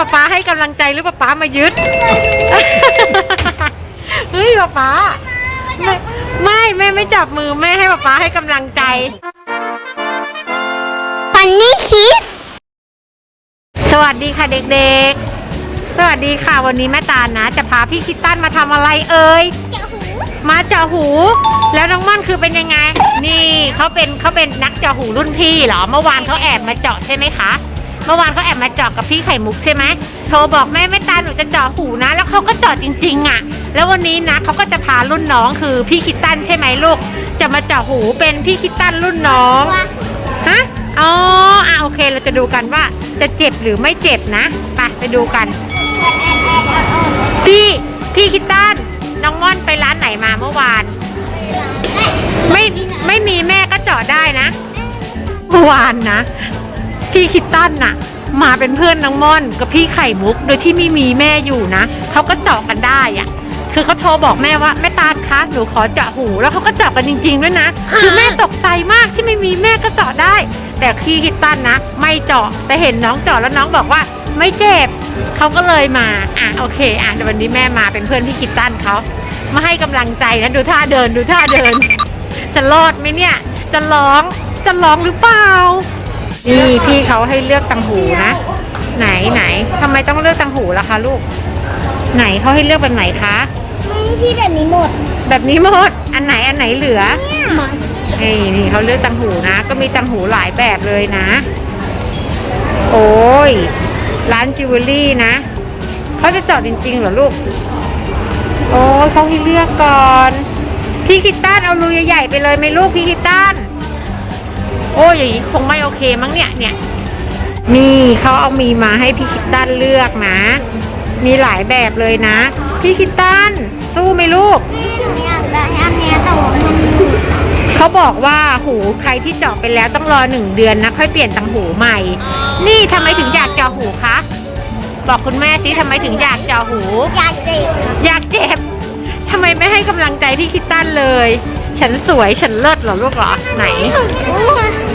ป๊าป๊าให้กำลังใจหรือป๊าป๊ามายึด เฮ้ยป๊าป๊าไม่ไม่แม่ไม่จับมือแม่ให้ป๊าป๊าให้กำลังใจฟันนี่คิดสวัสดีค่ะเด็กๆ สวัสดีค่ะวันนี้แม่ตาลนะ จะพาพี่คิตตันมาทำอะไรเอ่ยเจ้าหูมาเจาะหู แล้วน้องม่อนคือเป็นยังไง นี่เขาเป็นเขาเป็นนักเจาะหูรุ่นพี่เหรอ เมื่อวานเขาแอบมาเจาะใช่ไหมคะเมื่อวานเขาแอบมาเจาะกับพี่ไข่มุกใช่ไหมโทรบอกแม่แม่ตาลหนูจะเจาะหูนะ แล้วเขาก็เจาะจริงๆอะ แล้ววันนี้นะเขาก็จะพารุ่นน้องคือพี่คิตตันใช่ไหมลูก จะมาเจาะหูเป็นพี่คิตตันรุ่นน้องว่าฮะอ๋ออะโอเคเราจะดูกันว่าจะเจ็บหรือไม่เจ็บนะไปไปดูกัน พี่พี่คิตตันน้องม่อนไปร้านไหนมาเมื่อวาน ไม่ไม่มีแม่ก็เจาะได้นะเมื่อวานนะ พี่คิตตันน่ะ มาเป็นเพื่อนน้องม่อนกับพี่ไข่มุก โดยที่ไม่มีแม่อยู่นะเขาก็เจาะกันได้อะคือเขาโทรบอกแม่ว่าแม่ตาลคะหนูขอเจาะหู แล้วเขาก็เจาะกันจริง ๆ ด้วยนะ คือแม่ตกใจมากที่ไม่มีแม่ก็เจาะได้ แต่พี่คิตตันนะ ไม่เจาะแต่เห็นน้องเจาะแล้วน้องบอกว่าไม่เจ็บเขาก็เลยมาอะโอเคอะเดี๋ยววันนี้แม่มาเป็นเพื่อนพี่คิตตันเขามาให้กำลังใจนะดูท่าเดินดูท่าเดิน จะรอดไหมเนี่ย จะร้องจะร้องหรือเปล่า นี่พี่เขาให้เลือกตังหูนะ ไหนไหนทำไมต้องเลือกตังหูล่ะคะลูก ไหนเขาให้เลือกแบบไหนคะไม่ที่แบบนี้หมด แบบนี้หมด อันไหนอันไหนเหลือเนี่ยมานี่นี่เขาเลือกตังหูนะ ก็มีตังหูหลายแบบเลยนะ โอ้ยร้านจิวเวลรี่นะเขาจะเจาะจริงๆเหรอลูก โอ้ยเขาให้เลือกก่อน พี่คิตตันเอารูใหญ่ๆไปเลยไหมลูกพี่คิตตัน โอ้ยอย่างนี้คงไม่โอเคมั้งเนี่ยเนี่ยนี่เขาเอามีมาให้พี่คิตตันเลือกนะ มีหลายแบบเลยนะ พี่คิตตันสู้ไหมลูกหนูอยากได้อันเนี้ยแต่ว่ามันเขาบอกว่าหูใครที่เจาะไปแล้วต้องรอหนึ่งเดือนนะค่อยเปลี่ยนตังหูใหม่ นี่ทำไมถึงอยากเจาะหูคะบอกคุณแม่สิทำไมถึงอยากเจาะหู อยากเจ็บอยากเจ็บทำไมไม่ให้กำลังใจพี่คิตตันเลย ฉันสวยฉันเลิศเหรอลูกเหรอไหน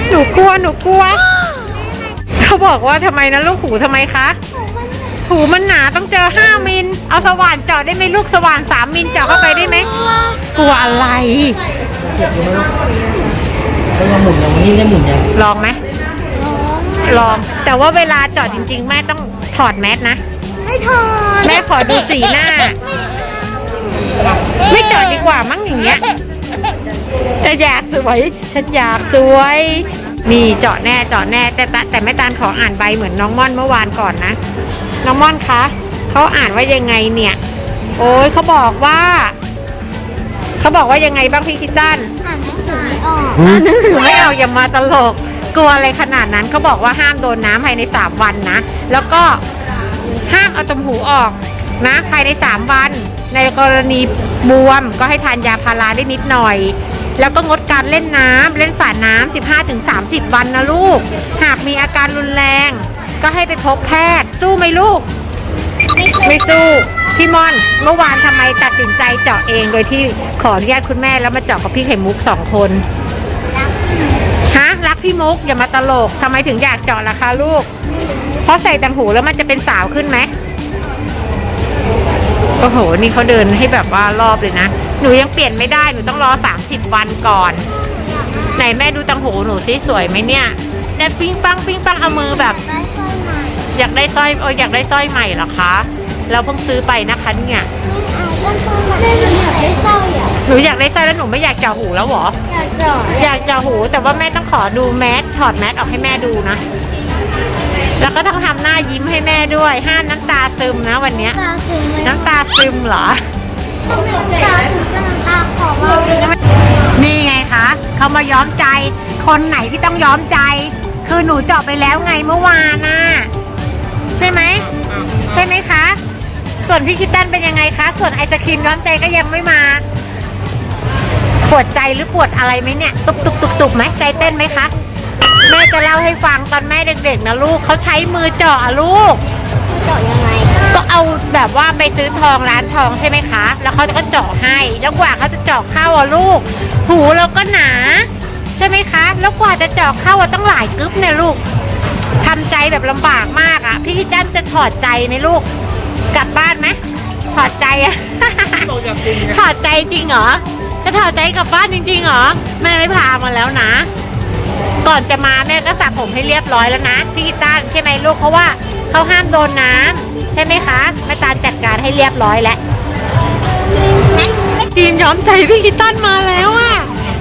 หนูกลัวหนูกลัว เขาบอกว่าทำไมนะลูกหูทำไมคะหูมันหนาต้องเจอห้ามิล เอาสว่านเจาะได้ไหมลูกสว่านสามมิลเจาะเข้าไปได้ไหมกลัวอะไรแล้วยังหมุนยังวันนี้ได้หมุนยังลองไหมลอง แต่ว่าเวลาเจอดจริง ๆ แม่ต้องถอดแมสนะ ไม่ถอด แม่ขอดูสีหน้า ไม่เจอดดีกว่ามั้งอย่างเงี้ย จะอยากสวย ฉันอยากสวยนี่เจาะแน่เจาะแน่แต่แต่แต่แม่ตาลขออ่านใบเหมือนน้องม่อนเมื่อวานก่อนนะ น้องม่อนคะเขาอ่านว่ายังไงเนี่ย โอ้ยเขาบอกว่าเขาบอกว่ายังไงบ้างพี่คิดด้านอ่านหนังสือไม่ออกอ่านหนังสือไม่เอาอย่ามาตลก กลัวอะไรขนาดนั้นเขาบอกว่าห้ามโดนน้ำภายในสามวันนะ แล้วก็ห้ามเอาตมหูออกนะภายในสามวัน ในกรณีบวมก็ให้ทานยาพาราได้นิดหน่อย แล้วก็งดการเล่นน้ำเล่นสระน้ำ15-30 วันนะลูก หากมีอาการรุนแรง ก็ให้ไปพบแพทย์ สู้ไหมลูก ไม่สู้พี่ม่อนเมื่อวานทำไมตัดสินใจเจาะเองโดยที่ขออนุญาตคุณแม่แล้วมาเจาะกับพี่ไข่มุกสองคนฮะรักพี่มุกอย่ามาตลกทำไมถึงอยากเจาะล่ะคะลูก เพราะใส่ตังหูแล้วมันจะเป็นสาวขึ้นไหม โอ้โห นี่เขาเดินให้แบบว่ารอบเลยนะ หนูยังเปลี่ยนไม่ได้ หนูต้องรอสามสิบวันก่อน ไหนแม่ดูตังหูหนูซิสวยไหมเนี่ยแต่ปิ้งปังปิ้งปังเอามือแบบได้ค่อยใหม่อยากได้สร้อยเอออยากได้สร้อยใหม่เหรอคะ เราเพิ่งซื้อไปนะคะเนี่ยไม่เอาก็ต้องมาได้อยากได้สร้อยอะหนูอยากได้สร้อยแล้วหนูไม่อยากเจาะหูแล้วเหรอ อยากเจาะอยากเจาะหู แต่ว่าแม่ต้องขอดูแมสถอดแมสออกให้แม่ดูนะ แล้วก็ต้องทำหน้ายิ้มให้แม่ด้วย ห้ามน้ำตาซึมนะวันเนี้ยตาซึมไหมน้ำตาซึมเหรอ ตาซึมก็น้ำตาขอว่านี่ไงคะเขามาย้อมใจ คนไหนที่ต้องย้อมใจ คือหนูเจาะไปแล้วไงเมื่อวานน่ะใช่ไหมใช่ไหมคะ ส่วนพี่คิตตันเป็นยังไงคะ ส่วนไอศครีมย้อมใจก็ยังไม่มาปวดใจหรือปวดอะไรไหมเนี่ย ตุบตุบตุบตุบไหมใจเต้นไหมคะ แม่จะเล่าให้ฟังตอนแม่เด็กๆนะลูกเขาใช้มือเจาะอะลูกเจาะยังไงก็เอาแบบว่าไปซื้อทองร้านทองใช่ไหมคะ แล้วเขาก็เจาะให้แล้วกว่าเขาจะเจาะเข้าอะลูก หูเราก็หนา ใช่ไหมคะ แล้วกว่าจะเจาะเข้าอะต้องหลายกึ๊บเนี่ยลูกทำใจแบบลำบากมากอะ พี่จันจะถอดใจไหมลูก กลับบ้านไหมถอดใจอะบอกจากจริงถอดใจจริงเหรอ จะถอดใจกลับบ้านจริงๆเหรอ แม่ไม่พามาแล้วนะ ก่อนจะมาแม่ก็สระผมให้เรียบร้อยแล้วนะพี่ต้านใช่ไหมลูกเพราะว่าเขาห้ามโดนน้ำใช่ไหมคะแม่ตาลจัดการให้เรียบร้อยแล้วทีมย้อมใจพี่กีต้านมาแล้วอะ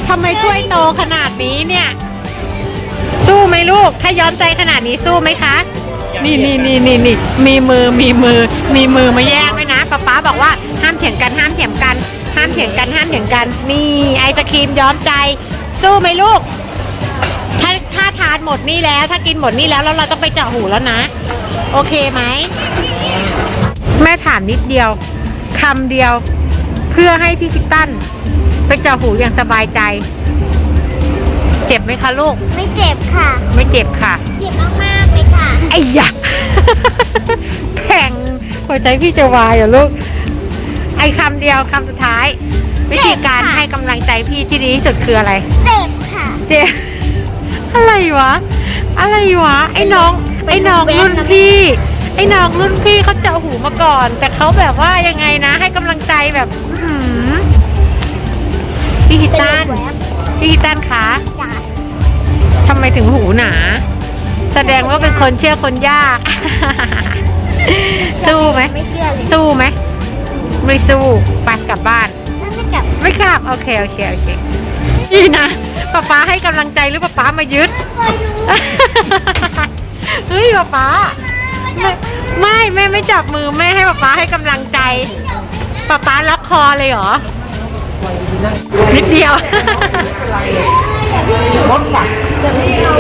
ทำไมถ้วยโตขนาดนี้เนี่ย สู้ไหมลูก ถ้าย้อมใจขนาดนี้สู้ไหมคะ นี่นี่นี่นี่นี่มีมือมีมือ มีมือมาแยกด้วยนะป๊าป๊าบอกว่าห้ามเถียงกันห้ามเถียงกัน ห้ามเถียงกันห้ามเถียงกัน นี่ไอศครีมย้อมใจ สู้ไหมลูก ถ้าถ้าทานหมดนี่แล้ว ถ้ากินหมดนี่แล้วแล้วเราต้องไปเจาะหูแล้วนะ โอเคไหม แม่ถามนิดเดียวคำเดียว เพื่อให้พี่คิตตันไปเจาะหูอย่างสบายใจ เจ็บไหมคะลูก ไม่เจ็บค่ะ ไม่เจ็บค่ะ เจ็บมากๆเลยค่ะ ไอ้ยะ แข่งหัวใจพี่จะวายเหรอลูก ไอ้คำเดียวคำสุดท้าย วิธีการเจ็บค่ะให้กำลังใจพี่ที่ดีที่สุดคืออะไร เจ็บค่ะ เจ๊ อะไรวะ อะไรวะ ไอ้น้อง ไอ้น้องรุ่นพี่ ไอ้น้องรุ่นพี่เขาเจาะหูมาก่อน แต่เขาแบบว่ายังไงนะ ให้กำลังใจแบบอื้อหือพี่ฮิตันเป็นแวบพี่ฮิตันคะจ้ะทำไมถึงหูหนา แสดงว่าเป็นคนเชื่อคนยาก สู้ไหม ไม่เชื่อเลยสู้ไหม ไม่สู้ ไปกลับบ้าน ถ้าไม่กลับ ไม่กลับ โอเค โอเค โอเค นี่นะ ป๊าป๊าให้กำลังใจหรือป๊าป๊ามายึดเคยดูเฮ้ยป๊าป๊าไม่ไม่แม่ไม่จับมือแม่ให้ป๊าป๊าให้กำลังใจป๊าป๊าล็อกคอเลยเหรอนิดเดียว มดกัดเดี๋ยวพี่เอา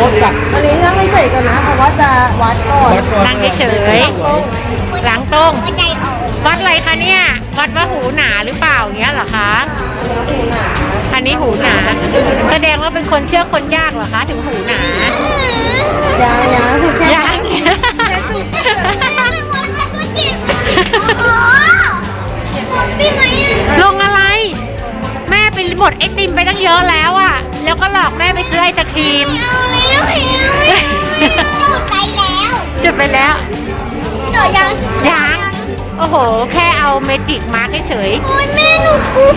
มดกัดอันนี้นั่งไม่เฉยก่อนนะเพราะว่าจะวัดก่อนนั่งเฉยๆหลังตรงหัวใจออกวัดอะไรคะเนี่ย วัดว่าหูหนาหรือเปล่าอย่างเงี้ยเหรอคะอันนี้หูหนาอันนี้หูหนา แสดงว่าเป็นคนเชื่อคนยากเหรอคะ ถึงหูหนายังยังคือแค่ยังแค่จุดเฉยแม่เป็นหมดแล้วก็เจ็บโอ้โหหมดได้ไหมอะลงอะไร แม่ไปบดไอติมไปตั้งเยอะแล้วอะ แล้วก็หลอกแม่ไปซื้อไอศครีม เอาแล้วเอาแล้วจแล้วจุดไปแล้วจาะยังยังโอ้โห แค่เอาเมจิกมาเฉยโอ้ยแม่หนูกลัว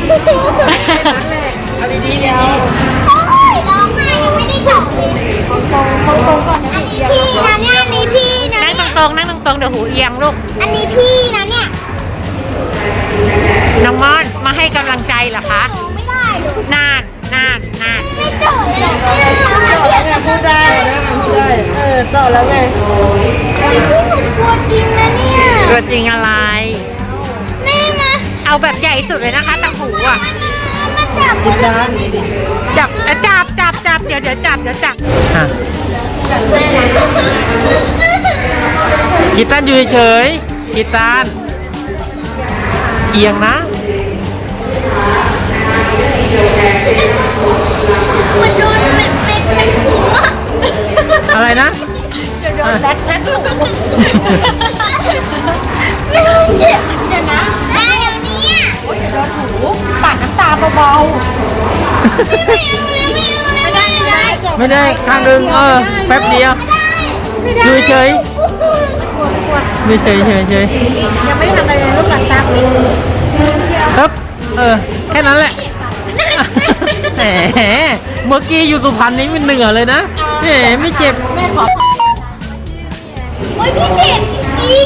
เอาดีๆเดียวโอ้ยร้องไห้ยังไม่ได้จาะเลยตรงตรงตรงตรงก่อนอันนี้พี่นะเนี่ยอันนี้พี่นะนั่งเนี่ยตรงๆนั่งตรงๆเดี๋ยวหูเอียงลูก อันนี้พี่นะเนี่ยน้องมอนมาให้กำลังใจเหรอคะไม่ได้เลยนานนานนานไม่เจาะเลยเจาะแล้วไงพูดได้พูดได้ เออเจาะแล้วไงไอ้พี่หนูกลัวจริงนะเนี่ยตัวจริงอะไร แม่มาเอาแบบใหญ่สุดเลยนะคะตังหูอะ มาจับผิดด้านจับเอ่อจับจับจับเดี๋ยวเดี๋ยวจับเดี๋ยวจับกีตันอยู่เฉยๆกีตันเอียงนะ มันโดนเม็ดเม็ดเม็ดหัวอะไรนะแบ็คแบ็คหัวไม่รู้เจ็บเดี๋ยวนะได้เดี๋ยวนี้อะปาดน้ำตาเบาไม่เอาแล้วไม่เอาแล้วไม่เอาแล้วไม่ได้ข้างหนึงเออแป๊บเดียวอยู่เฉยอยู่เฉยเฉยเฉยๆยังไม่ได้ทำอะไรเลยลูกหลังตาเลยครับเออแค่นั้นแหละแหม เมื่อกี้อยู่สุพรรณนี่มันเหนือเลยนะแหมไม่เจ็บ แม่ขอโอ้ยพี่เจ็บจริง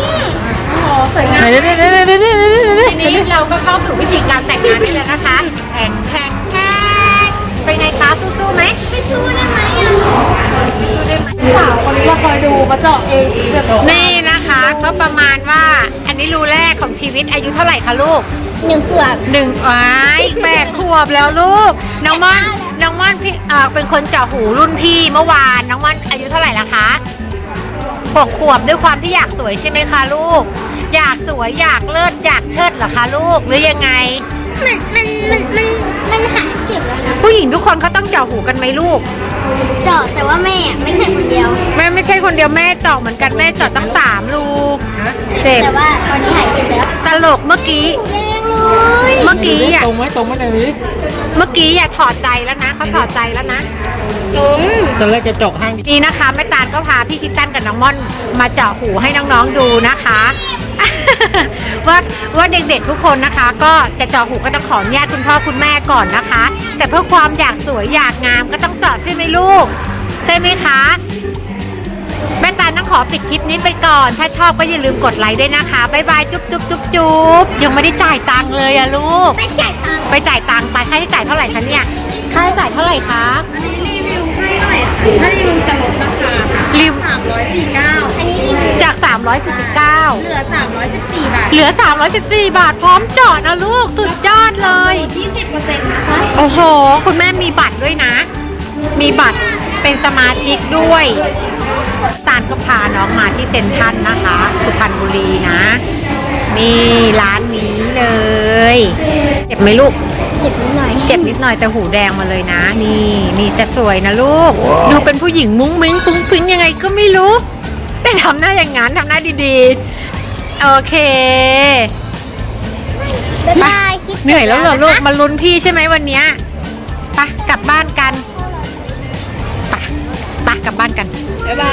สวยงาไหนมเดี๋ยวเดี๋ยวเดี๋ยวเดี๋ยวเดี๋ยวเดี๋ยวเดี๋ยวทีนี้เราก็เข้าสู่วิธีการแต่งงานได้แล้วนะคะแข่งแข่งแข่งเป็นไงคะสู้ๆไหมไปชูได้ไหมอะ สาวคนนี้ก็คอยดูมาเจาะเองแบบนี่นะคะก็ประมาณว่าอันนี้รูแรกของชีวิตอายุเท่าไหร่คะลูกหนึ่งขวบหนึ่งอ้ายแปดขวบแล้วลูกน้องม่อนน้องม่อนพี่เอ่อเป็นคนเจาะหูรุ่นพี่เมื่อวานน้องม่อนอายุเท่าไหร่ละคะหกขวบด้วยความที่อยากสวยใช่ไหมคะลูก อยากสวยอยากเลิศอยากเชิดเหรอคะลูกหรือยังไงมันมันมันมันมันหา ยเจ็บแล้วนะผู้หญิงทุกคนเขาต้องเจาะหูกันไหมลูก เจาะแต่ว่าแม่ไม่ใช่คนเดียว แม่ไม่ใช่คนเดียวแม่เจาะเหมือนกันแม่เจาะตั้งสามรูเจ็บแต่ว่าตอนนี้หายเจ็บแล้วตลกเมื่อกี้หนูเองเลยเมื่อกี้อะตรงไหมตรงไหมไหนนี้เมื่อกี้อย่าถอดใจแล้วนะเขาถอดใจแล้วนะลุงตอนแรกจะจกห้างดินี่นะคะแม่ตาลก็พาพี่คิตตันกับน้องม่อนมาเจาะหูให้น้องๆดูนะคะ ว่าว่าเด็กๆทุกคนนะคะ ก็จะเจาะหูก็ต้องขออนุญาตคุณพ่อคุณแม่ก่อนนะคะ แต่เพื่อความอยากสวยอยากงามก็ต้องเจาะใช่ไหมลูก ใช่ไหมคะแม่ตาลต้องขอปิดคลิปนี้ไปก่อน ถ้าชอบก็อย่าลืมกดไลค์ด้วยนะคะบ๊ายบายจุ๊บจุ๊บจุ๊บจุ๊บยังไม่ได้จ่ายตังค์เลยอะลูก ไปจ่ายตังค์ไปจ่ายตังค์ไปค่าใช้จ่ายเท่าไหร่คะเนี่ยค่าใช้จ่ายเท่าไหร่คะอันนี้รีวิวให้หน่อยค่ะถ้ารีวิวจะลดราคาค่ะรีวสามร้อยสี่เก้าอันนี้รีวิว จาก349เหลือสามร้อยสิบสี่บาทเหลือ 314 บาทพร้อมเจาะนะลูกสุดยอดเลยยี่สิบเปอร์เซ็นต์นะคะโอ้โห คุณแม่มีบัตรด้วยนะ มีบัตรเป็นสมาชิกด้วย ตาลก็พาน้องมาที่เซ็นทรัลนะคะ สุพรรณบุรีนะนี่ร้านนี้เลย เจ็บไหมลูก เก็บนิดหน่อยเจ็บนิดหน่อยแต่หูแดงมาเลยนะ นี่นี่แต่สวยนะลูก ดูเป็นผู้หญิงมุ้งมิ้งฟุ้งฟิ้งยังไงก็ไม่รู้ อย่ทำหน้าอย่างนั้นทำหน้าดีๆ โอเคไปายยเหนื่อยแล้วเหรอลูกมาลุ้นพี่ใช่ไหมวันนี้ไปกลับบ้านกันไปไปกลับบ้านกัน บ๊ายบาย